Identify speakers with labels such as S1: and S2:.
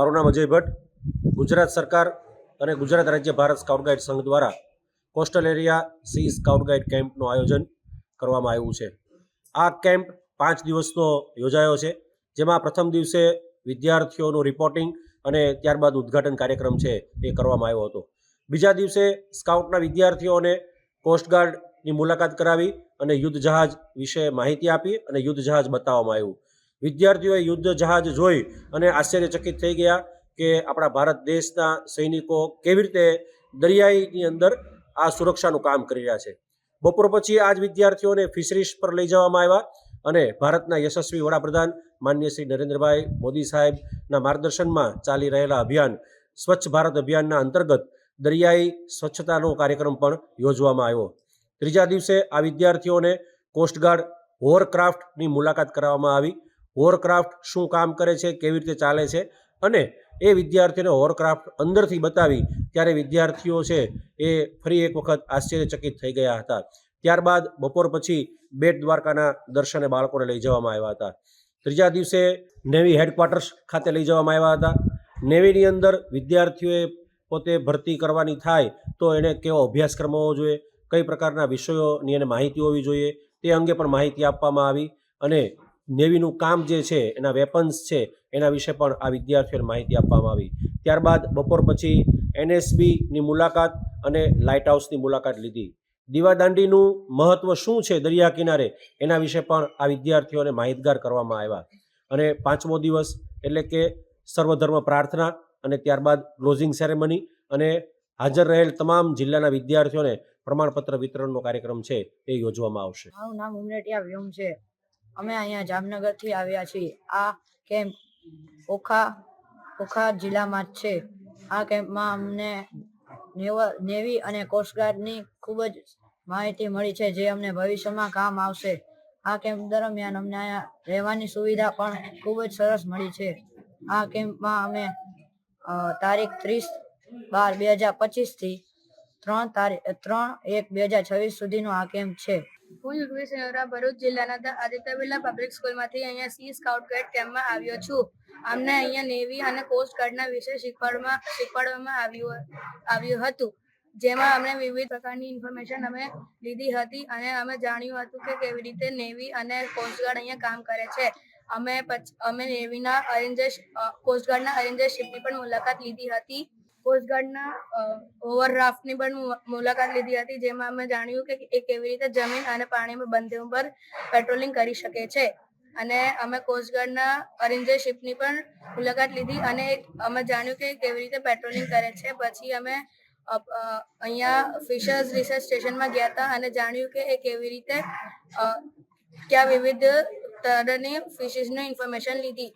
S1: મારું નામ અજય ભટ્ટ. ગુજરાત સરકાર અને ગુજરાત રાજ્ય ભારત સ્કાઉટ ગાઈડ સંઘ દ્વારા coastal area sea scout guide કેમ્પનું આયોજન કરવામાં આવ્યું છે. આ કેમ્પ પાંચ દિવસનો યોજાયો છે, જેમાં પ્રથમ દિવસે વિદ્યાર્થીઓનું રિપોર્ટિંગ અને ત્યારબાદ ઉદ્ઘાટન કાર્યક્રમ છે એ કરવામાં આવ્યો હતો. બીજા દિવસે સ્કાઉટના વિદ્યાર્થીઓને કોસ્ટગાર્ડની મુલાકાત કરાવી અને યુદ્ધ જહાજ વિશે માહિતી આપી અને યુદ્ધ જહાજ બતાવવામાં આવ્યું. વિદ્યાર્થીઓએ યુદ્ધ જહાજ જોઈ અને આશ્ચર્યચકિત થઈ ગયા કે આપણા ભારત દેશના સૈનિકો કેવી રીતે દરિયાઈની અંદર આ સુરક્ષાનું કામ કરી રહ્યા છે. બપોર પછી આ જ વિદ્યાર્થીઓને ફિશરીઝ પર લઈ જવામાં આવ્યા અને ભારતના યશસ્વી વડાપ્રધાન માન્ય શ્રી નરેન્દ્રભાઈ મોદી સાહેબના માર્ગદર્શનમાં ચાલી રહેલા અભિયાન, સ્વચ્છ ભારત અભિયાનના અંતર્ગત દરિયાઈ સ્વચ્છતાનો કાર્યક્રમ પણ યોજવામાં આવ્યો. ત્રીજા દિવસે આ વિદ્યાર્થીઓને કોસ્ટગાર્ડ હોરક્રાફ્ટની મુલાકાત કરાવવામાં આવી હોરક્રાફ્ટ શું કામ કરે છે, કેવી રીતે ચાલે છે? અને એ વિદ્યાર્થીઓને હોરક્રાફ્ટ અંદરથી બતાવી ત્યારે વિદ્યાર્થીઓ છે એ ફરી એક વખત આશ્ચર્યચકિત થઈ ગયા હતા. ત્યારબાદ બપોર પછી બેટ દ્વારકાના દર્શને બાળકોને લઈ જવામાં આવ્યા હતા. ત્રીજા દિવસે નેવી હેડક્વાર્ટર્સ ખાતે લઈ જવામાં આવ્યા હતા. નેવીની અંદર વિદ્યાર્થીઓએ પોતે ભરતી કરવાની થાય તો એને કેવો અભ્યાસક્રમ હોવો જોઈએ, કઈ પ્રકારના વિષયોની એને માહિતી હોવી જોઈએ તે અંગે પણ માહિતી આપવામાં આવી અને નેવીનું કામ જે છે, એના વેપન્સ છે, એના વિશે પણ આ વિદ્યાર્થીઓને માહિતી આપવામાં આવી. ત્યારબાદ બપોર પછી એનએસબીની મુલાકાત અને લાઇટ હાઉસની મુલાકાત લીધી. દીવાદાંડીનું મહત્ત્વ શું છે દરિયા કિનારે, એના વિશે પણ આ વિદ્યાર્થીઓને માહિતગાર કરવામાં આવ્યા. અને પાંચમો દિવસ એટલે કે સર્વધર્મ પ્રાર્થના અને ત્યારબાદ ક્લોઝિંગ સેરેમની અને હાજર રહેલ તમામ જિલ્લાના વિદ્યાર્થીઓને પ્રમાણપત્ર વિતરણનો કાર્યક્રમ છે, એ યોજવામાં આવશે.
S2: મારું નામ ઉમરેટિયા વ્યોમ છે. અમે અહીંયા જામનગરથી આવ્યા છીએ. આ કેમ્પ ઓખા ઓખા જિલ્લામાં જ છે. આ કેમ્પમાં અમને નેવ- અને કોસ્ટગાર્ડની ખૂબ જ માહિતી મળી છે જે અમને ભવિષ્યમાં કામ આવશે. આ કેમ્પ દરમિયાન અમને અહીંયા રહેવાની સુવિધા પણ ખૂબ જ સરસ મળી છે. આ કેમ્પમાં અમે તારીખ ત્રીસ બાર બે હજાર પચીસથી ત્રણ તારીખ ત્રણ એક બે હજાર છવ્વીસ સુધીનો આ કેમ્પ છે.
S3: હું યુગવી સેનોરા ભરૂચ જિલ્લાના આદિત્ય બિરલા પબ્લિક સ્કૂલમાંથી અહીંયા સી સ્કાઉટ ગાઈડ કેમ્પમાં આવ્યો છું. અમને અહીંયા નેવી અને કોસ્ટ ગાર્ડના વિશે શીખવાડવામાં શીખવાડવામાં આવ્યું આવ્યું હતું. જેમાં અમને વિવિધ પ્રકારની ઇન્ફોર્મેશન અમે લીધી હતી અને અમે જાણ્યું હતું કે કેવી રીતે નેવી અને કોસ્ટગાર્ડ અહીંયા કામ કરે છે. અમે પછી, અમે નેવીના અરેન્જર કોસ્ટગાર્ડના અરેન્જર શિપની પણ મુલાકાત લીધી હતી. કોસ્ટગાર્ડના ઓવરરાફ્ટની પણ મુલાકાત લીધી હતી, જેમાં અમે જાણ્યું કે એ કેવી રીતે જમીન અને પાણીમાં બંને ઉપર પેટ્રોલિંગ કરી શકે છે. અને અમે કોસ્ટગાર્ડના અરેન્જર શિપની પણ મુલાકાત લીધી અને અમે જાણ્યું કે કેવી રીતે પેટ્રોલિંગ કરે છે. પછી અમે અહીંયા ફિશર્સ રિસર્ચ સ્ટેશનમાં ગયા હતા અને જાણ્યું કે એ કેવી રીતે ક્યાં વિવિધ તરની ફિશિસની ઇન્ફોર્મેશન લીધી.